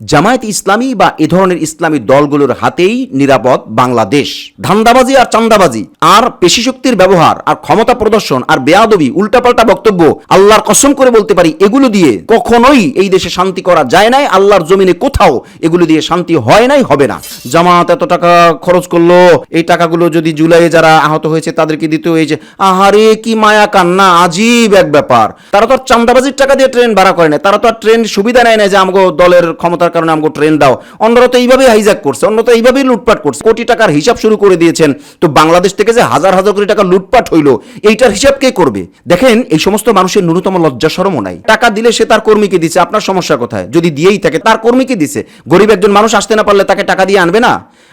জামায়াত ইসলামী বা এ ধরনের ইসলামী দলগুলোর হাতেই নিরাপদ বাংলাদেশ। ধান্দাবাজি আর চান্দাবাজি, আর পেশি শক্তির ব্যবহার, আর ক্ষমতা প্রদর্শন, আর বেয়াদবি, উল্টাপাল্টা বক্তব্য, আল্লাহর কসম করে বলতে পারি, এগুলো দিয়ে কখনোই এই দেশে শান্তি করা যায় নাই, আল্লাহর জমিনে কোথাও এগুলো দিয়ে শান্তি হয় নাই, হবে না। জামাত এত টাকা খরচ করল, এই টাকাগুলো যদি জুলাইয়ে যারা আহত হয়েছে, তাদেরকে দিতে হয়েছে আহারে কি মায়া কান্না, আজীব এক ব্যাপার। তারা তো আর চান্দাবাজির টাকা দিয়ে ট্রেন ভাড়া করে না তারা তো আর ট্রেন সুবিধা নেয় না যে আমাকে দলের ক্ষমতার কারণে আমাকে ট্রেন দাও। অন্যরা তো এইভাবেই হাইজ্যাক করছে অন্য তো এইভাবেই লুটপাট করছে। কোটি টাকার হিসাব শুরু করে দিয়েছেন। তো বাংলাদেশ থেকে যে হাজার হাজার কোটি টাকা লুটপাট হইল, এইটার হিসাব কে করবে? দেখেন, এই সমস্ত মানুষের ন্যূনতম লজ্জা সরমও নাই। টাকা দিলে সে তার কর্মীকে দিচ্ছে আপনার সমস্যা কোথায়? যদি দিয়েই থাকে, তার কর্মীকে দিছে। গরিব একজন মানুষ আসতে না পারলে তাকে টাকা দিয়ে আনবে না?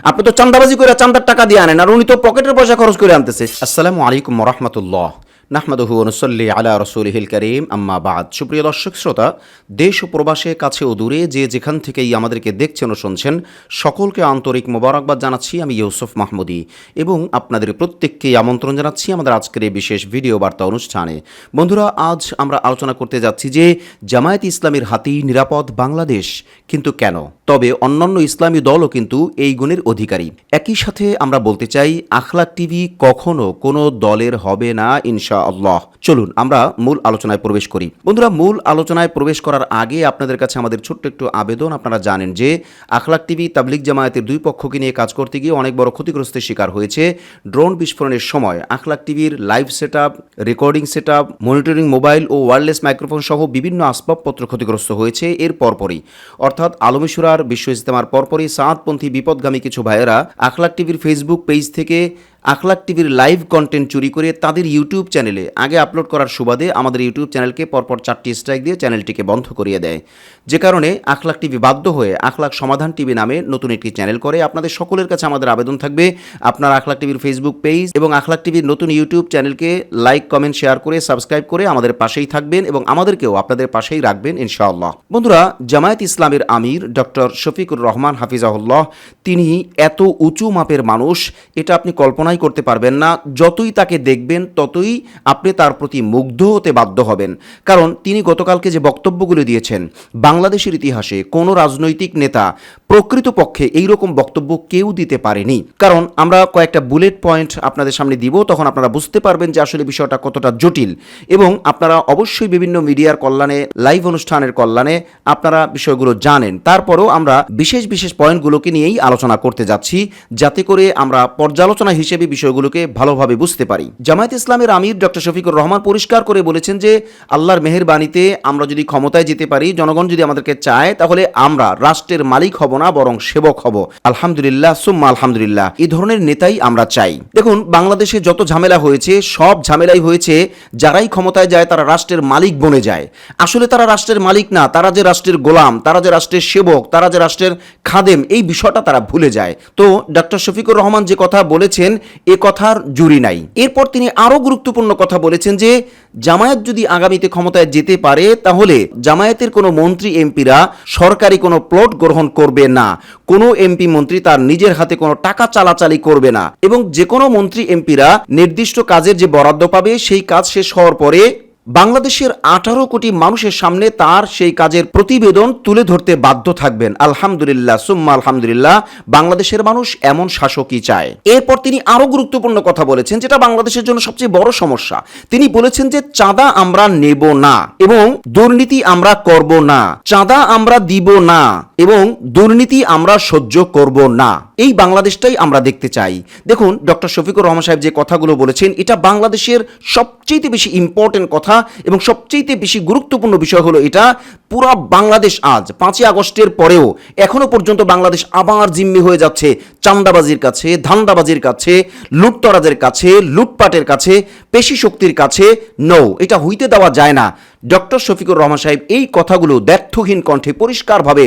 আপনি তো চান্দাবাজি করে চান্দার টাকা দিয়ে আনেন, আর উনি তো পকেটের পয়সা খরচ করে আনতেছে। আসসালামু আলাইকুম রহমতুল্লাহ। নাহমাদহু অনুসল্লি আলা রসুলহিল করিম, আম্মা বাদ। সুপ্রিয় দর্শক, শ্রোতা, দেশ ও প্রবাসে, কাছে ও দূরে যে যেখান থেকেই আমাদেরকে দেখছেন ও শুনছেন, সকলকে আন্তরিক মোবারকবাদ জানাচ্ছি আমি ইউসুফ মাহমুদি এবং আপনাদের প্রত্যেককেই আমন্ত্রণ জানাচ্ছি আমাদের আজকের এই বিশেষ ভিডিও বার্তা অনুষ্ঠানে। বন্ধুরা, আজ আমরা আলোচনা করতে যাচ্ছি যে, জামায়াত ইসলামের হাতেই নিরাপদ বাংলাদেশ, কিন্তু কেন? তবে অন্যান্য ইসলামী দলও কিন্তু এই গুণের অধিকারী। একই সাথে আমরা বলতে চাই, আখলাক টিভি কখনো কোনো দলের হবে না, ইনশা আল্লাহ চলুন, আমরা মূল আলোচনায় প্রবেশ করি। বন্ধুরা, মূল আলোচনায় প্রবেশ করার আগে আপনাদের কাছে আমাদের ছোট্ট একটু আবেদন। আপনারা জানেন যে আখলাক টিভি তাবলিক জামায়াতের দুই পক্ষকে নিয়ে কাজ করতে গিয়ে অনেক বড় ক্ষতিগ্রস্তের শিকার হয়েছে। ড্রোন বিস্ফোরণের সময় আখলাক টিভির live set recording set monitoring mobile ও ওয়্যারলেস মাইক্রোফোন সহ বিভিন্ন আসবাবপত্র ক্ষতিগ্রস্ত হয়েছে এর পরপরই। অর্থাৎ আলমিশুরার বিশ্ব ইজতেমার পরপরই সাতপন্থী বিপদগামী কিছু ভাইয়েরা আখলাক টিভির ফেসবুক পেজ থেকে আখলাক টিভির লাইভ কন্টেন্ট চুরি করে তাদের ইউটিউব চ্যানেলে আগে আপলোড করার সুবাদে আমাদের ইউটিউব চ্যানেলকে পরপর চারটি স্ট্রাইক দিয়ে চ্যানেলটিকে বন্ধ করিয়ে দেয়। যে কারণে আখলাক টিভি বাধ্য হয়ে আখলাক সমাধান টিভি নামে নতুন একটি চ্যানেল করে। আপনাদের সকলের কাছে আমাদের আবেদন থাকবে আপনার আখলাক টিভির ফেসবুক পেজ এবং আখলাক টিভির নতুন ইউটিউব চ্যানেলকে লাইক কমেন্ট শেয়ার করে সাবস্ক্রাইব করে আমাদের পাশেই থাকবেন এবং আমাদেরকেও আপনাদের পাশেই রাখবেন ইনশাআল্লাহ। বন্ধুরা, জামায়াত ইসলামের আমির ডক্টর শফিকুর রহমান হাফিজাহুল্লাহ, তিনি এত উঁচু মাপের মানুষ, এটা আপনি কল্পনাই করতে পারবেন না। যতই তাকে দেখবেন, ততই আপনি তার প্রতি মুগ্ধ হতে বাধ্য হবেন। কারণ তিনি গতকালকে যে বক্তব্যগুলো দিয়েছেন, বাংলাদেশের ইতিহাসে কোনো রাজনৈতিক নেতা প্রকৃতপক্ষে এই রকম বক্তব্য কেউ দিতে পারেনি। কারণ আমরা কয়েকটা বুলেট পয়েন্ট আপনাদের সামনে দিব, তখন আপনারা বুঝতে পারবেন যে আসলে বিষয়টা কতটা জটিল। এবং আপনারা অবশ্যই বিভিন্ন মিডিয়ার কল্যাণে লাইভ অনুষ্ঠানের কল্যাণে আপনারা বিষয়গুলো জানেন। তারপরেও আমরা বিশেষ বিশেষ পয়েন্টগুলোকে নিয়েই আলোচনা করতে যাচ্ছি, যাতে করে আমরা পর্যালোচনা হিসেবে বিষয়গুলোকে ভালোভাবে বুঝতে পারি। জামায়াত ইসলামের আমির ডক্টর শফিকুর রহমান পরিষ্কার করে বলেছেন যে, আল্লাহর মেহেরবাণীতে আমরা যদি ক্ষমতায় যেতে পারি, জনগণ যদি আমাদেরকে চায়, তাহলে আমরা রাষ্ট্রের মালিক হব না, বরং সেবক হব। আলহামদুলিল্লাহ, সুম্মা আলহামদুলিল্লাহ, এই ধরনের নেতাই আমরা চাই। দেখুন, বাংলাদেশে যত ঝামেলা হয়েছে, সব ঝামেলাই হয়েছে যারাই ক্ষমতায় যায়, তারা রাষ্ট্রের মালিক বনে যায়। আসলে তারা রাষ্ট্রের মালিক না, তারা যে রাষ্ট্রের গোলাম, তারা যে রাষ্ট্রের সেবক, তারা যে রাষ্ট্রের খাদেম, এই বিষয়টা তারা ভুলে যায়। তো ডক্টর শফিকুর রহমান যে কথা বলেছেন এ কথার জুরি নাই। এরপর তিনি আরও গুরুত্বপূর্ণ কথা বলেছেন যে, জামায়াত যদি আগামীতে ক্ষমতায় যেতে পারে, তাহলে জামায়াতের কোনো মন্ত্রী, এমপিরা সরকারি কোনো প্লট গ্রহণ করবে না। কোনো এমপি মন্ত্রী তার নিজের হাতে কোনো টাকা চালাচালি করবে না। এবং যে কোনো মন্ত্রী, এমপিরা নির্দিষ্ট কাজের যে বরাদ্দ পাবে, সেই কাজ শেষ হওয়ার পরে বাংলাদেশের আঠারো কোটি মানুষের সামনে তার সেই কাজের প্রতিবেদন তুলে ধরতে বাধ্য থাকবেন। আলহামদুলিল্লাহ, সুম্মা আলহামদুলিল্লাহ, বাংলাদেশের মানুষ এমন শাসকই চায়। এরপর তিনি আরও গুরুত্বপূর্ণ কথা বলেছেন, যেটা বাংলাদেশের জন্য সবচেয়ে বড় সমস্যা। তিনি বলেছেন যে, চাঁদা আমরা নেব না এবং দুর্নীতি আমরা করব না। চাঁদা আমরা দিব না এবং দুর্নীতি আমরা সহ্য করব না। এই বাংলাদেশটাই আমরা দেখতে চাই। দেখুন, ডক্টর শফিকুর রহমান সাহেব যে কথাগুলো বলেছেন, এটা বাংলাদেশের সবচেয়ে বেশি ইম্পর্টেন্ট কথা এবং সবচেয়ে বেশি গুরুত্বপূর্ণ বিষয় হলো এটা, পুরা বাংলাদেশ আজ, পাঁচই আগস্টের পরেও এখনও পর্যন্ত বাংলাদেশ আবার জিম্মি হয়ে যাচ্ছে চান্দাবাজির কাছে, ধান্দাবাজির কাছে, লুটতরাজের কাছে, লুটপাটের কাছে পেশি শক্তির কাছে। নৌ এটা হইতে দেওয়া যায় না। ডক্টর শফিকুর রহমান সাহেব এই কথাগুলো ব্যর্থহীন কণ্ঠে পরিষ্কারভাবে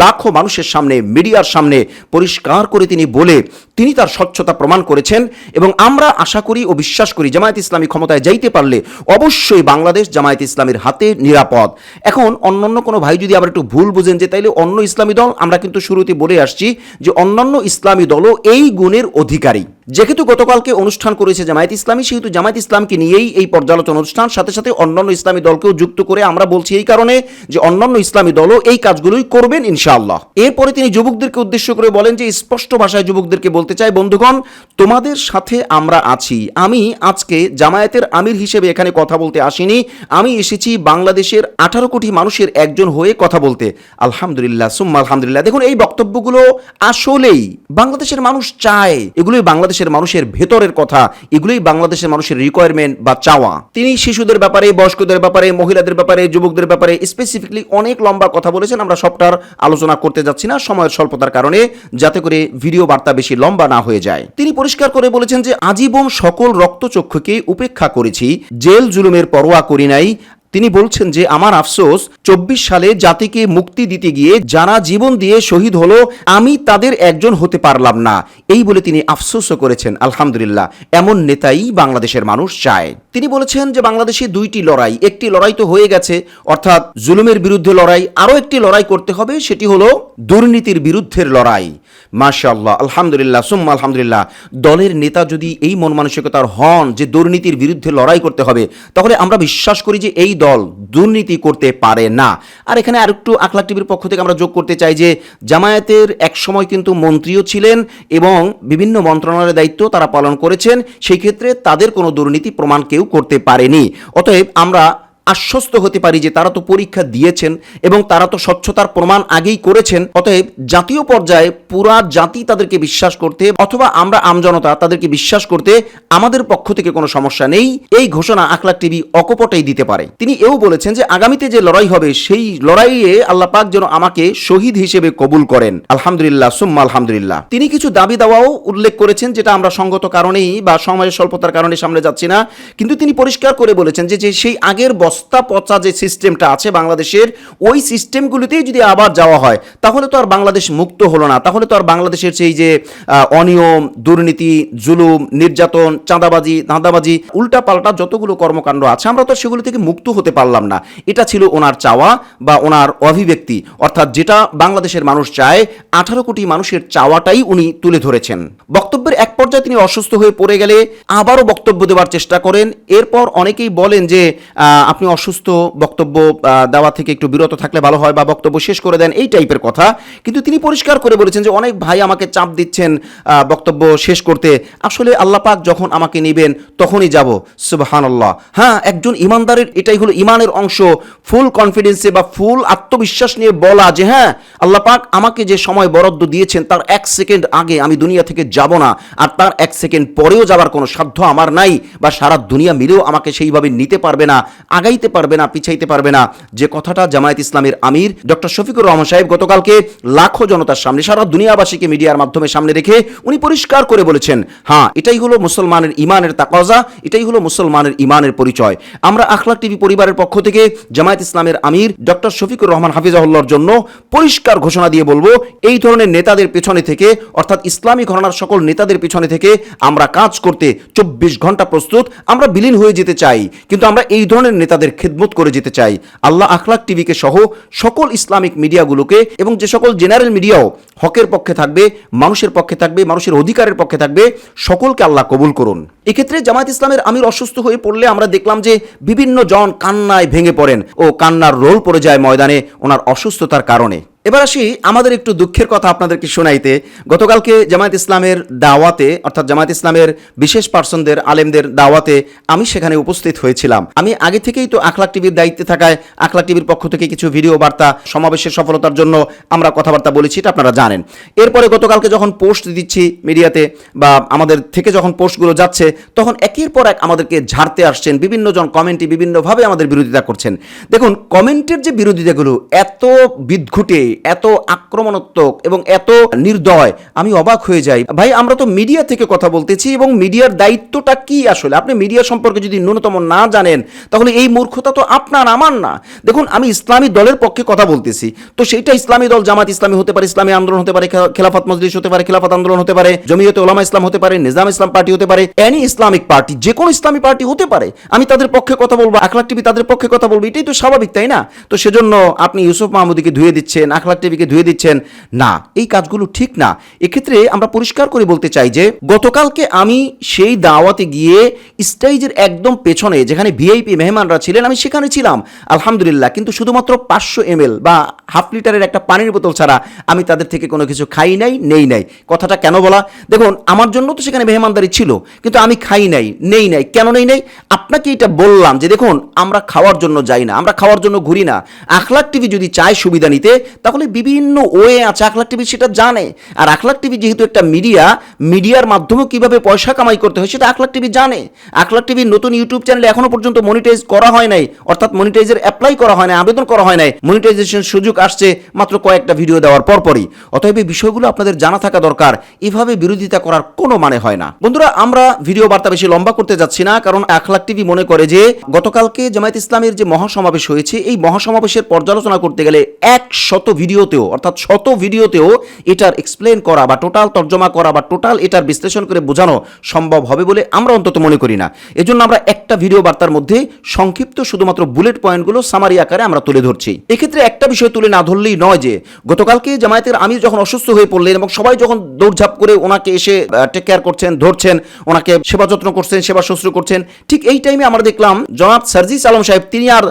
লাখো মানুষের সামনে, মিডিয়ার সামনে পরিষ্কার করে তিনি বলে তিনি তার স্বচ্ছতা প্রমাণ করেছেন এবং আমরা আশা করি ও বিশ্বাস করি জামায়াত ইসলামী ক্ষমতায় যাইতে পারলে অবশ্যই বাংলাদেশ জামায়াত ইসলামের হাতে নিরাপদ। এখন অন্যান্য কোনো ভাই যদি আবার একটু ভুল বুঝেন যে তাইলে অন্য ইসলামী দল, আমরা কিন্তু শুরুতে বলে আসছি যে অন্যান্য ইসলামী দলও এই গুণের অধিকারী। যেহেতু গতকালকে অনুষ্ঠান করেছে জামায়াত ইসলামী, সেহেতু জামায়াত ইসলামকে নিয়েই এই পর্যালোচনা অনুষ্ঠান। সাথে সাথে অন্যান্য ইসলামী দলকেও যুক্ত করে আমরা বলছি এই কারণে যে অন্যান্য ইসলামী দলও এই কাজগুলোই করবেন ইনশাআল্লাহ। এরপরে তিনি যুবকদেরকে উদ্দেশ্য করে বলেন যে, স্পষ্ট ভাষায় যুবকদেরকে বলতে চাই, বন্ধুগণ, তোমাদের সাথে আমরা আছি। আমি আজকে জামায়াতের আমির হিসেবে এখানে কথা বলতে আসিনি। আমি এসেছি বাংলাদেশের আঠারো কোটি মানুষের একজন হয়ে কথা বলতে। আলহামদুলিল্লাহ, সুম্মা আলহামদুলিল্লাহ। দেখুন, এই বক্তব্যগুলো আসলেই বাংলাদেশের মানুষ চায়। এগুলোই বাংলাদেশের মানুষের ভেতরের কথা, এগুলোই বাংলাদেশের মানুষের রিকোয়ারমেন্ট বা চাওয়া। তিনি শিশুদের ব্যাপারে, বয়স্কদের ব্যাপারে, মহিলাদের ব্যাপারে, যুবকদের ব্যাপারে স্পেসিফিকলি অনেক লম্বা কথা বলেছেন। আমরা সবটার আলোচনা করতে যাচ্ছি না, সময়ের স্বল্পতার কারণে, যাতে করে ভিডিও বার্তা বেশি লম্বা না হয়ে যায়। তিনি পরিষ্কার করে বলেছেন যে, আজীবন সকল রক্তচক্ষুকে উপেক্ষা করেছি, জেল জুলুমের পরোয়া করি নাই তিনি বলছেন যে, আমার আফসোস, চব্বিশ সালে জাতিকে মুক্তি দিতে গিয়ে যারা জীবন দিয়ে শহীদ হলো, আমি তাদের একজন হতে পারলাম না। এই বলে তিনি আফসোসও করেছেন, আলহামদুলিল্লাহ। এমন নেতাই বাংলাদেশের মানুষ চায়। তিনি বলেছেন যে, বাংলাদেশে দুইটি লড়াই, একটি লড়াই তো হয়ে গেছে, অর্থাৎ জুলুমের বিরুদ্ধে লড়াই, আরও একটি লড়াই করতে হবে, সেটি হলো দুর্নীতির বিরুদ্ধের লড়াই। মাশাআল্লাহ, আলহামদুলিল্লাহ, সুম্মা আলহামদুলিল্লাহ। দলের নেতা যদি এই মন মানসিকতার হন যে, দুর্নীতির বিরুদ্ধে লড়াই করতে হবে, তাহলে আমরা বিশ্বাস করি যে, এই দল দুর্নীতি করতে পারে না। আর এখানে আরেকটু আখলাক টিভির পক্ষ থেকে আমরা যোগ করতে চাই যে, জামায়াতের এক সময় কিন্তু মন্ত্রীও ছিলেন এবং বিভিন্ন মন্ত্রণালয়ের দায়িত্ব তারা পালন করেছেন। সেই ক্ষেত্রে তাদের কোনো দুর্নীতি প্রমাণ কেউ করতে পারেনি। অতএব আমরা আশ্বস্ত হতে পারি যে তারা তো পরীক্ষা দিয়েছেন এবং তারা তো স্বচ্ছতার প্রমাণ আগেই করেছেন। অতএব জাতীয় পর্যায়ে পুরা জাতি তাদেরকে বিশ্বাস করতে অথবা আমরা আমজনতা তাদেরকে বিশ্বাস করতে আমাদের পক্ষ থেকে কোনো সমস্যা নেই। এই ঘোষণা আখলাক টিভি অকপটেই দিতে পারে। তিনি এও বলেছেন যে আগামীতে যে লড়াই হবে সেই লড়াইয়ে আল্লাহ পাক যেন আমাকে শহীদ হিসেবে কবুল করেন। আলহামদুলিল্লাহ, সুম্মা আলহামদুলিল্লাহ। তিনি কিছু দাবি দাওয়াও উল্লেখ করেছেন যেটা আমরা সঙ্গত কারণেই বা সময়ের স্বল্পতার কারণে সামনে যাচ্ছি না। কিন্তু তিনি পরিষ্কার করে বলেছেন যে সেই আগের বস্তা পচা যে সিস্টেমটা আছে বাংলাদেশের, ওই সিস্টেমগুলিতেই যদি আবার যাওয়া হয়, তাহলে তো আর বাংলাদেশ মুক্ত হলো না। তাহলে তো আর বাংলাদেশের সেই যে অনিয়ম, দুর্নীতি, জুলুম, নির্যাতন, চাঁদাবাজি ধাঁদাবাজি উল্টাপাল্টা যতগুলো কর্মকাণ্ড আছে, আমরা তো সেগুলো থেকে মুক্ত হতে পারলাম না। এটা ছিল ওনার চাওয়া বা ওনার অভিব্যক্তি। অর্থাৎ যেটা বাংলাদেশের মানুষ চায়, আঠারো কোটি মানুষের চাওয়াটাই উনি তুলে ধরেছেন। বক্তব্যের এক পর্যায়ে তিনি অসুস্থ হয়ে পড়ে গেলে আবারও বক্তব্য দেওয়ার চেষ্টা করেন। এরপর অনেকেই বলেন যে আপনি অসুস্থ, বক্তব্য দেওয়া থেকে একটু বিরত থাকলে ভালো হয় বা বক্তব্য শেষ করে দেন, এই টাইপের কথা। কিন্তু তিনি পরিষ্কার করে বলেছেন যে, অনেক ভাই আমাকে চাপ দিচ্ছেন বক্তব্য শেষ করতে। আসলে আল্লাহ পাক যখন আমাকে নেবেন, তখনই যাব। সুবাহান আল্লাহ হ্যাঁ একজন ইমানদারের এটাই হলো ইমানের অংশ। ফুল কনফিডেন্সে বা ফুল আত্মবিশ্বাস নিয়ে বলা যে হ্যাঁ আল্লাহ পাক আমাকে যে সময় বরাদ্দ দিয়েছেন, তার এক সেকেন্ড আগে আমি দুনিয়া থেকে যাব না। আর তার এক সেকেন্ড পরেও যাবার কোনো সাধ্য আমার নাই বা সারা দুনিয়া মিলেও আমাকে সেইভাবে নিতে পারবে না। আগাইতে পারবে না, পিছাইতে পারবে না। যে কথাটা জামায়াত ইসলামের আমির ডক্টর শফিকুর রহমান সাহেব গতকালকে লাখো জনতার সামনে, সারা দুনিয়াবাসীকে মিডিয়ার মাধ্যমে সামনে রেখে উনি পরিষ্কার করে বলেছেন হ্যাঁ এটাই হলো মুসলমানের ইমানের তাকজা এটাই হলো মুসলমানের ইমানের পরিচয়। আমরা আখলাক টিভি পরিবারের পক্ষ থেকে জামায়াত ইসলামের আমির ডক্টর শফিকুর রহমান হাফিজাহুল্লার জন্য পরিষ্কার ঘোষণা দিয়ে বলব, এই ধরনের নেতাদের পেছনে থেকে, অর্থাৎ ইসলামী ঘরানার সকল নেতাদের পিছনে থেকে আমরা কাজ করতে চব্বিশ ঘণ্টা প্রস্তুত, আমরা বিলীন হয়ে যেতে চাই। কিন্তু আমরা এই ধরনের নেতাদের খেদমত করে যেতে চাই। আল্লাহ আখলাক টিভিকে সহ সকল ইসলামিক মিডিয়াগুলোকে এবং যে সকল জেনারেল মিডিয়াও হকের পক্ষে থাকবে, মানুষের পক্ষে থাকবে, মানুষের অধিকারের পক্ষে থাকবে, সকলকে আল্লাহ কবুল করুন। এক্ষেত্রে জামায়াত ইসলামের আমির অসুস্থ হয়ে পড়লে আমরা দেখলাম যে বিভিন্ন জন কান্নায় ভেঙে পড়েন ও কান্নার রোল পড়ে যায় ময়দানে ওনার অসুস্থতার কারণে। এবার আসি আমাদের একটু দুঃখের কথা আপনাদেরকে শোনাইতে। গতকালকে জামায়াত ইসলামের দাওয়াতে, অর্থাৎ জামায়াত ইসলামের বিশেষ পার্সনদের, আলেমদের দাওয়াতে আমি সেখানে উপস্থিত হয়েছিলাম। আমি আগে থেকেই তো আখলাক টিভির দায়িত্বে থাকায় আখলাক টিভির পক্ষ থেকে কিছু ভিডিও বার্তা সমাবেশের সফলতার জন্য আমরা কথাবার্তা বলেছি, এটা আপনারা জানেন। এরপরে গতকালকে যখন পোস্ট দিচ্ছি মিডিয়াতে বা আমাদের থেকে যখন পোস্টগুলো যাচ্ছে, তখন একের পর এক আমাদেরকে ঝাড়তে আসছেন বিভিন্ন জন কমেন্টে বিভিন্নভাবে আমাদের বিরোধিতা করছেন। দেখুন, কমেন্টের যে বিরোধিতাগুলো এত বিদঘুটে এত আক্রমণাত্মক এবং এত নির্দয়, আমি অবাক হয়ে যাই। ভাই, আমরা তো মিডিয়া থেকে কথা বলতেছি এবং মিডিয়ার দায়িত্বটা কি আসলে? আপনি মিডিয়া সম্পর্কে যদি ন্যূনতম না জানেন, তাহলে এই মূর্খতা তো আপনার, আমার না। দেখুন, আমি ইসলামী দলের পক্ষে কথা বলতেছি। তো সেইটা ইসলামী দল, জামাত ইসলামী হতে পারে, ইসলামী আন্দোলন হতে পারে খেলাফত মজলিস হতে পারে, খেলাফত আন্দোলন হতে পারে, জমিয়তে ওলামা ইসলাম হতে পারে, নিজাম ইসলাম পার্টি হতে পারে এনি ইসলামিক পার্টি যে কোনো ইসলামী পার্টি হতে পারে। আমি তাদের পক্ষে কথা বলব, আখলাক টিভি তাদের পক্ষে কথা বলব, এটাই তো স্বাভাবিক, তাই না? তো সেজন্য আপনি ইউসুফ মাহমুদিকে ধুয়ে দিচ্ছেন, আখলাক আখলাক টিভিকে ধুয়ে দিচ্ছেন, না, এই কাজগুলো ঠিক না। এক্ষেত্রে আমরা পরিষ্কার করে বলতে চাই যে, গতকালকে আমি সেই দাওয়াতে গিয়ে স্টেজের একদম পেছনে যেখানে ভিআইপি মেহমানরা ছিলেন, আমি সেখানে ছিলাম, আলহামদুলিল্লাহ। কিন্তু শুধুমাত্র পাঁচশো এম বা হাফ লিটারের একটা পানির বোতল ছাড়া আমি তাদের থেকে কোনো কিছু খাই নাই, নেই নাই। কথাটা কেন বলা? দেখুন, আমার জন্য তো সেখানে মেহমানদারি ছিল, কিন্তু আমি খাই নাই, নেই নাই। কেন নেই নাই? আপনাকে এটা বললাম যে, দেখুন, আমরা খাওয়ার জন্য যাই না, আমরা খাওয়ার জন্য ঘুরি না। আখলাক টিভি যদি চায় সুবিধা নিতে তাহলে বিভিন্ন ওয়ে আছে আখলাক টিভি সেটা জানে। আর আখলাক টিভি যেহেতু একটা মিডিয়া, মিডিয়ার মাধ্যমে কীভাবে পয়সা কামাই করতে হয় সেটা আখলাক টিভি জানে। আখলাক টিভির নতুন ইউটিউব চ্যানেলে এখনও পর্যন্ত মনিটাইজ করা হয় নাই, অর্থাৎ মনিটাইজের অ্যাপ্লাই করা হয় নাই, আবেদন করা হয় নাই। মনিটাইজেশন সুযোগ আসছে মাত্র কয়েকটা ভিডিও দেওয়ার পরপরই। অতএব এই বিষয়গুলো আপনাদের জানা থাকা দরকার, এভাবে বিরোধিতা করার কোনো মানে হয় না। বন্ধুরা, আমরা ভিডিও বার্তা বেশি লম্বা করতে যাচ্ছি না, কারণ আখলাক টিভি মনে করে যে গতকালকে জামায়াত ইসলামের যে মহাসমাবেশ হয়েছে, এই মহাসমাবেশের পর্যালোচনা করতে গেলে এক শত ভিডিওতেও, অর্থাৎ শত ভিডিওতেও এটার এক্সপ্লেন করা বা টোটাল তর্জমা করা বা টোটাল এটার বিশ্লেষণ করে বোঝানো সম্ভব হবে বলে আমরা অন্তত মনে করি না। এজন্য আমরা একটা ভিডিও বার্তার মধ্যে সংক্ষিপ্ত শুধুমাত্র বুলেট পয়েন্টগুলো সামারি আকারে আমরা তুলে ধরছি। এক্ষেত্রে একটা বিষয় তুলে না ধরলেই নয় যে, গতকালকে জামায়াতের আমির যখন অসুস্থ হয়ে পড়লেন এবং সবাই যখন দৌড়ঝাঁপ করে ওনাকে এসে টেক কেয়ার করছেন, ধরছেন, ওনাকে সেবা যত্ন করছেন, সেবা শুশ্রূ করছেন, ঠিক এই টাইমে আমরা দেখলাম জনাব সার্জিস আলম সাহেব, তিনি আর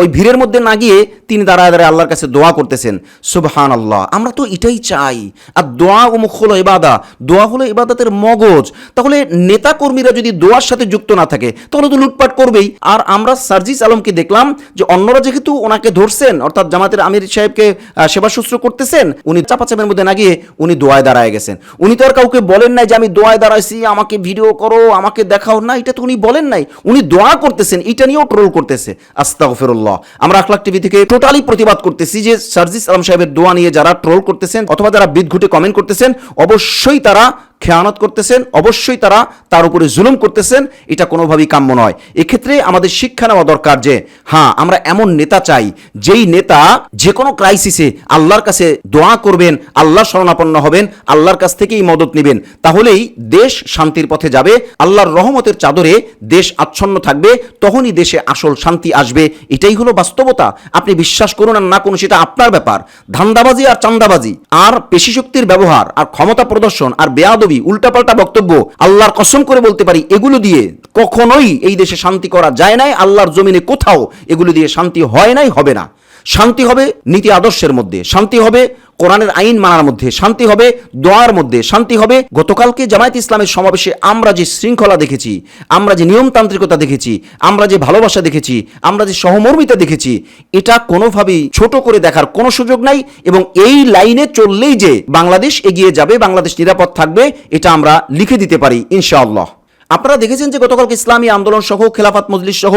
ওই ভিড়ের মধ্যে না গিয়ে তিনি দাঁড়ায় দাঁড়ায় আল্লাহর কাছে দোয়া করতেছেন। সুবহান আল্লাহ আমরা তো এটাই চাই। আর দোয়া ও মুখ হলো ইবাদা। দোয়া হলো ইবাদতের মগজ। তাহলে নেতা কর্মীরা যদি দোয়ার সাথে যুক্ত না থাকে, তাহলে তো লুটপাট করবেই। আর আমরা সার্জিস আলমকে দেখলাম যে অন্যরা যেহেতু ওনাকে ধরছেন, অর্থাৎ জামাতের আমির সাহেবকে সেবা শুশ্রূ করতেছেন, উনি চাপাচাপের মধ্যে না গিয়ে উনি দোয়ায় দাঁড়ায় গেছেন। উনি তো আর কাউকে বলেন নাই যে আমি দোয়ায় দাঁড়াইছি, আমাকে ভিডিও করো, আমাকে দেখাও। না, এটা তো উনি বলেন নাই। উনি দোয়া করতেছেন, এটা নিয়েও ট্রোল করতেছে। আস্তাগফিরুল্লাহ। আমরা আখলাক টিভি থেকে টোটালি প্রতিবাদ করতেছি যে সার্জিস আলম সাহেবের দোয়া নিয়ে যারা ট্রোল করতেছেন অথবা যারা বিদঘুটে কমেন্ট করতেছেন অবশ্যই তারা খেয়ানত করতেছেন, অবশ্যই তারা তার উপরে জুলুম করতেছেন, এটা কোনোভাবেই কাম্য নয়। এক্ষেত্রে আমাদের শিক্ষা নেওয়া দরকার যে হ্যাঁ আমরা এমন নেতা চাই, যেই নেতা যে কোনো ক্রাইসিসে আল্লাহর কাছে দোয়া করবেন আল্লাহ শরণাপন্ন হবেন, আল্লাহর কাছ থেকেই মদত নেবেন। তাহলেই দেশ শান্তির পথে যাবে, আল্লাহর রহমতের চাদরে দেশ আচ্ছন্ন থাকবে, তখনই দেশে আসল শান্তি আসবে। এটাই হলো বাস্তবতা। আপনি বিশ্বাস করুন আর না করুন, সেটা আপনার ব্যাপার। ধান্দাবাজি আর চান্দাবাজি, আর পেশি শক্তির ব্যবহার, আর ক্ষমতা প্রদর্শন, আর বেয়াদবি উল্টাপাল্টা বক্তব্য, আল্লাহর কসম করে বলতে পারি, এগুলো দিয়ে কখনোই এই দেশে শান্তি করা যায় নাই, আল্লাহর জমিনে কোথাও এগুলো দিয়ে শান্তি হয় নাই, হবে না। শান্তি হবে নীতি আদর্শের মধ্যে, শান্তি হবে কোরআনের আইন মানার মধ্যে, শান্তি হবে দোয়ার মধ্যে, শান্তি হবে। গতকালকে জামায়াত ইসলামের সমাবেশে আমরা যে শৃঙ্খলা দেখেছি, আমরা যে নিয়মতান্ত্রিকতা দেখেছি, আমরা যে ভালোবাসা দেখেছি, আমরা যে সহমর্মিতা দেখেছি, এটা কোনোভাবেই ছোট করে দেখার কোনো সুযোগ নাই এবং এই লাইনে চললেই যে বাংলাদেশ এগিয়ে যাবে, বাংলাদেশ নিরাপদ থাকবে, এটা আমরা লিখে দিতে পারি, ইনশাআল্লাহ। আপনারা দেখেছেন যে গতকালকে ইসলামী আন্দোলন সহ, খেলাফাত মজলিস সহ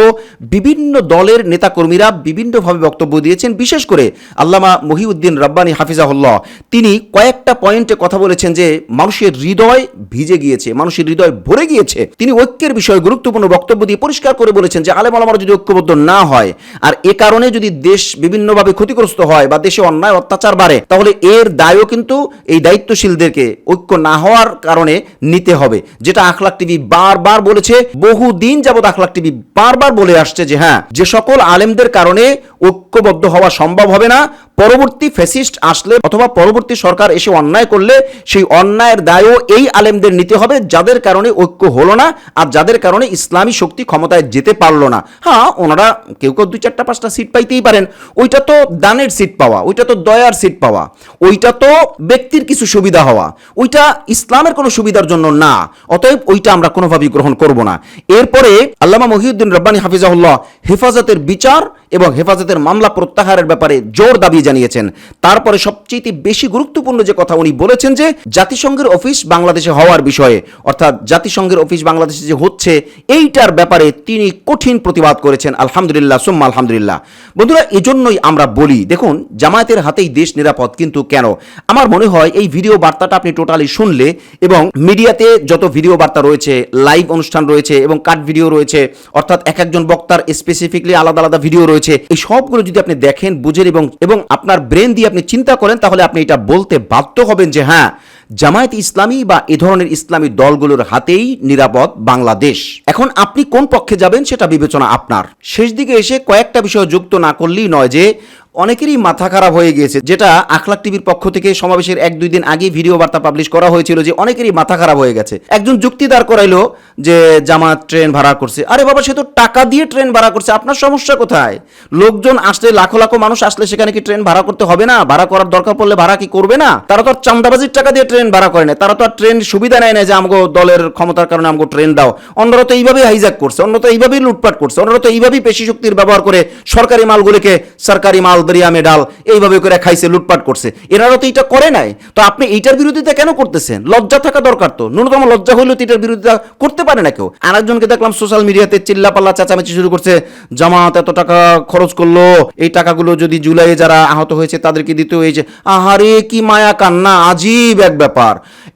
বিভিন্ন দলের নেতাকর্মীরা বিভিন্নভাবে বক্তব্য দিয়েছেন। বিশেষ করে আল্লামা মহিউদ্দিন রব্বানী হাফিজাহুল্লাহ, তিনি কয়েকটা পয়েন্টে কথা বলেছেন যে মানুষের হৃদয় ভিজে গিয়েছে, মানুষের হৃদয় ভরে গিয়েছে। তিনি ঐক্যের বিষয়ে গুরুত্বপূর্ণ বক্তব্য দিয়ে পরিষ্কার করে বলেছেন যে আলেম আলমারা যদি ঐক্যবদ্ধ না হয়, আর এ কারণে যদি দেশ বিভিন্নভাবে ক্ষতিগ্রস্ত হয় বা দেশে অন্যায় অত্যাচার বাড়ে, তাহলে এর দায়ও কিন্তু এই দায়িত্বশীলদেরকে ঐক্য না হওয়ার কারণে নিতে হবে, যেটা আখলাক টিভি বারবার বলেছে, বহুদিন যাবৎ আখলাক টিভি বারবার বলে আসছে যে হ্যাঁ যে সকল আলেমদের কারণে ঐক্যবদ্ধ হওয়া সম্ভব হবে না, পরবর্তী ফ্যাসিস্ট আসলে অথবা পরবর্তী সরকার এসে অন্যায় করলে সেই অন্যায়ের দায়ও এই আলেমদের নিতে হবে যাদের কারণে ঐক্য হলো না আর যাদের কারণে ইসলামী শক্তি ক্ষমতায় যেতে পারল না। হ্যাঁ ওনারা কেউ কেউ দুই চারটা পাঁচটা সিট পাইতেই পারেন। ওইটা তো দানের সিট পাওয়া, ওইটা তো দয়ার সিট পাওয়া, ওইটা তো ব্যক্তির কিছু সুবিধা হওয়া, ওইটা ইসলামের কোনো সুবিধার জন্য না, অতএব ওইটা আমরা কোনোভাবেই গ্রহণ করব না। এরপরে আল্লামা মহিউদ্দিন রব্বানী হাফিজাহুল্লাহ হেফাজতের বিচার এবং হেফাজতের মামলা প্রত্যাহারের ব্যাপারে জোর দাবি জানিয়েছেন। তারপরে সবচেয়ে বেশি গুরুত্বপূর্ণ যে কথা উনি বলেছেন যে, জাতিসংঘের অফিস বাংলাদেশে হওয়ার বিষয়ে, অর্থাৎ জাতিসংঘের অফিস বাংলাদেশে যে হচ্ছে, এইটার ব্যাপারে তিনি কঠিন প্রতিবাদ করেছেন। আলহামদুলিল্লাহ, সুম্মা আলহামদুলিল্লাহ। বন্ধুরা, এজন্যই আমরা বলি, দেখুন, জামায়াতের হাতেই দেশ নিরাপদ, কিন্তু কেন? আমার মনে হয় এই ভিডিও বার্তাটা আপনি টোটালি শুনলে এবং মিডিয়াতে যত ভিডিও বার্তা রয়েছে লাইভ অনুষ্ঠান রয়েছে এবং কাট ভিডিও রয়েছে, অর্থাৎ এক একজন বক্তার স্পেসিফিকলি আলাদা আলাদা ভিডিও রয়েছে। এই সবগুলো যদি আপনি দেখেন, বুঝেন এবং এবং আপনার ব্রেন দিয়ে আপনি চিন্তা করেন, তাহলে আপনি এটা বলতে বাধ্য হবেন যে হ্যাঁ জামায়াত ইসলামী বা এ ধরনের ইসলামী দলগুলোর হাতেই নিরাপদ বাংলাদেশ। এখন আপনি কোন পক্ষে যাবেন সেটা বিবেচনা আপনার। শেষ দিকে এসে কয়েকটা বিষয় যুক্ত না করলেই নয় যে অনেকেরই মাথা খারাপ হয়ে গিয়েছে, যেটা আখলাক টিভির পক্ষ থেকে সমাবেশের এক দুই দিন আগে ভিডিও বার্তা পাবলিশ করা হয়েছিল যে অনেকেরই মাথা খারাপ হয়ে গেছে। একজন যুক্তি দাঁড় করাইলো যে জামাত ট্রেন ভাড়া করছে। আরে বাবা, সে তো টাকা দিয়ে ট্রেন ভাড়া করছে, আপনার সমস্যা কোথায়? লোকজন আসলে লাখো লাখো মানুষ আসলে সেখানে কি ট্রেন ভাড়া করতে হবে না? ভাড়া করার দরকার পড়লে ভাড়া কি করবে না? তারা তো আর চান্দাবাজির টাকা দিয়ে ট্রেন ভাড়া করে না। তারা তো আর ট্রেন সুবিধা নেয় না যে আমগো দলের ক্ষমতার কারণে আমগো ট্রেন দাও। অন্যরা তো এইভাবেই হাইজ্যাক করছে অন্য তো এইভাবেই লুটপাট করছে, অন্যরা তো এইভাবেই পেশি শক্তির ব্যবহার করে সরকারি মালগুলিকে সরকারি মাল দরিয়া মেডাল এইভাবে করে খাইছে, লুটপাট করছে। এনারা তো এটা করে নাই। তো আপনি এইটার বিরোধিতা কেন করতেছেন? লজ্জা থাকা দরকার তো। ন্যূনতম লজ্জা হইলেও তো এটার বিরোধিতা করতে পারে না কেউ। আরেকজনকে দেখলাম সোশ্যাল মিডিয়াতে চিল্লাপাল্লা চেঁচামেচি শুরু করছে। জামাত এত টাকা খরচ করল। এই টাকাগুলো যদি জুলাইয়ে যারা আহত হয়েছে, তাদেরকে দিতে হয়েছে আহারে কি মায়া কান্না, আজীব এক ব্যাপার।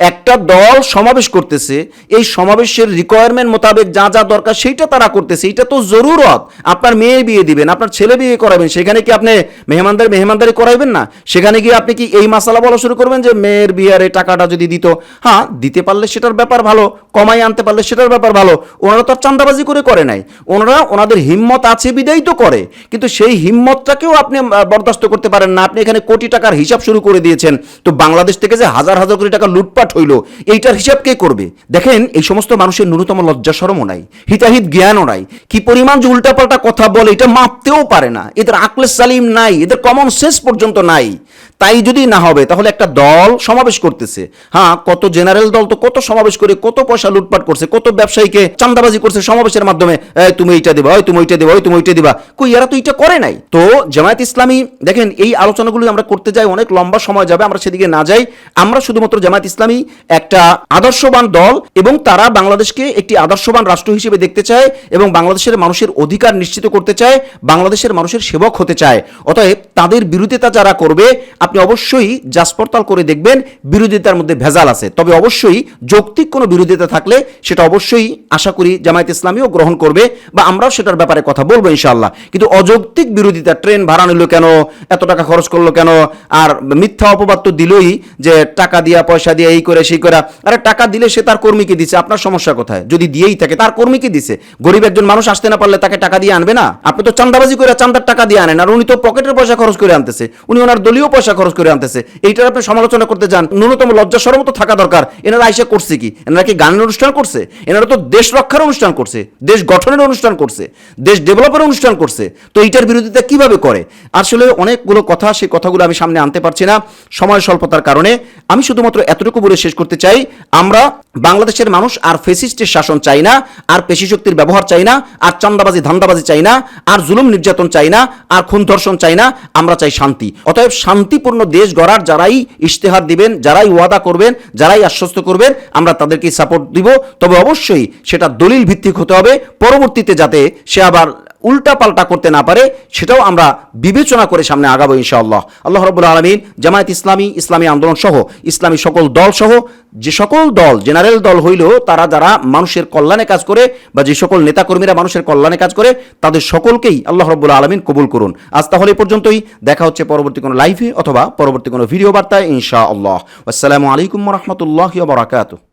একটা দল সমাবেশ করতেছে। এই সমাবেশের রিকোয়ারমেন্ট মোতাবেক যা যা দরকার, সেইটা তারা করতেছে। এটা তো জরুরত। আপনার মেয়ে বিয়ে দিবেন, আপনার ছেলে বিয়ে করাবেন, সেখানে কি আপনি মেহমানদারি মেহমানদারি করাইবেন না। সেখানে গিয়ে আপনি কি এই মাসালা বলা শুরু করবেন যে মেয়ের বিয়ার টাকাটা যদি দিত? হ্যাঁ দিতে পারলে সেটার ব্যাপার ভালো, কমাই আনতে পারলে সেটার ব্যাপার ভালো। ওনারা তো আর চান্দাবাজি করে করে নাই। ওনারা, ওনাদের হিম্মত আছে বিদায় তো করে। কিন্তু সেই হিম্মতটাকেও আপনি বরদাস্ত করতে পারেন না। আপনি এখানে কোটি টাকার হিসাব শুরু করে দিয়েছেন। তো বাংলাদেশ থেকে যে হাজার হাজার কোটি টাকা লুটপাট হইল, এইটার হিসাব কে করবে? দেখেন, এই সমস্ত মানুষের ন্যূনতম লজ্জা সরমও নাই। হিতাহিত জ্ঞানও নাই। কি পরিমাণ যে উল্টাপাল্টা কথা বলে, এটা মাপতেও পারে না। এদের আকলে সালিম নাই। এদের কমন সেন্স পর্যন্ত নাই। তাই যদি না হবে, তাহলে একটা দল সমাবেশ করতেছে। হ্যাঁ কত জেনারেল দল তো কত সমাবেশ করে, কত পয়সা লুটপাট করছে, কত ব্যবসায়ীকে চান্দাবাজি করছে সমাবেশের মাধ্যমে। তুমি এইটা দিবা তুমি ওইটা দিবা তুমি ওইটা দিবা। কই, এরা তো এটা করে নাই। তো জামায়াত ইসলামী, দেখেন, এই আলোচনাগুলো আমরা করতে যাই, অনেক লম্বা সময় যাবে, আমরা সেদিকে না যাই। আমরা শুধুমাত্র জামায়াত ইসলামী একটা আদর্শবান দল এবং তারা বাংলাদেশকে একটি আদর্শবান রাষ্ট্র হিসেবে দেখতে চায় এবং বাংলাদেশের মানুষের অধিকার নিশ্চিত করতে চায়, বাংলাদেশের মানুষের সেবক হতে চায়। অতএব তাদের বিরুদ্ধে বিরোধিতা যারা করবে আপনি অবশ্যই যাচপড়তাল করে দেখবেন, বিরোধিতার মধ্যে ভেজাল আছে। তবে অবশ্যই যৌক্তিক কোনো বিরোধিতা থাকলে সেটা অবশ্যই আশা করি জামায়াত ইসলামীও গ্রহণ করবে বা আমরাও সেটার ব্যাপারে কথা বলব ইনশাআল্লাহ। কিন্তু অযৌক্তিক বিরোধিতা, ট্রেন ভাড়া নিল কেন, এত টাকা খরচ করল কেন, আর মিথ্যা অপবাদ তো দিলই যে টাকা দিয়া, পয়সা দিয়ে, এই করে, সেই করে। আরে টাকা দিলে সে তার কর্মীকে দিছে, আপনার সমস্যা কোথায়? যদি দিয়েই থাকে, তার কর্মীকে দিছে। গরিব একজন মানুষ আসতে না পারলে তাকে টাকা দিয়ে আনবে না? আপনি তো চান্দাবাজি করে চান্দার টাকা দিয়ে আনেন, আর উনি তো পকেটের পয়সা খরচ করে আনতেছে। উনি ওনার দলীয় পয়সা খরচ করে আনতেছে। এইটার আপনি সমালোচনা করতে যান, ন্যূনতম লজ্জা সরম তো থাকা দরকার। এনারা আইসে করছে কি? এনারা কি গানের অনুষ্ঠান করছে? এনারা তো দেশ রক্ষার অনুষ্ঠান করছে, দেশ গঠনের অনুষ্ঠান করছে, দেশ ডেভেলপের অনুষ্ঠান করছে। তো এইটার বিরোধিতা কীভাবে করে? আসলে অনেকগুলো কথা, সেই কথাগুলো আমি সামনে আনতে পারছি না। সময় স্বল্পতার কারণে। আমি শুধুমাত্র এতটুকু বলে শেষ করতে চাই, আমরা বাংলাদেশের মানুষ আর ফেসিস্টের শাসন চাই না, আর পেশি শক্তির ব্যবহার চাই না, আর চান্দাবাজি ধান্দাবাজি চাই না, আর জুলুম নির্যাতন চাই না, আর খুন ধর্ষণ চাই না, আমরা চাই শান্তি। অতএব শান্তিপূর্ণ দেশ গড়ার যারাই ইশতেহার দিবেন, যারাই ওয়াদা করবেন, যারাই আশ্বস্ত করবেন, আমরা তাদেরকে সাপোর্ট দিব। তবে অবশ্যই সেটা দলিল ভিত্তিক হতে হবে। পরবর্তীতে যাতে সে আবার উল্টা পাল্টা করতে না পারে, সেটাও আমরা বিবেচনা করে সামনে আগাবো ইনশাআল্লাহ। আল্লাহ রবুল আলমিন জামায়াত ইসলামী ইসলামী আন্দোলন সহ, ইসলামী সকল দল সহ, যে সকল দল, জেনারেল দল হইলেও তারা যারা মানুষের কল্যাণে কাজ করে বা যে সকল নেতাকর্মীরা মানুষের কল্যাণে কাজ করে, তাদের সকলকেই আল্লাহ রব্বুল আলমিন কবুল করুন। আজ তাহলে পর্যন্তই, দেখা হচ্ছে পরবর্তী কোনো লাইভে অথবা পরবর্তী কোনো ভিডিও বার্তায় ইনশা আল্লাহ আসসালামু আলাইকুম রহমতুল্লাহ বারাকাতু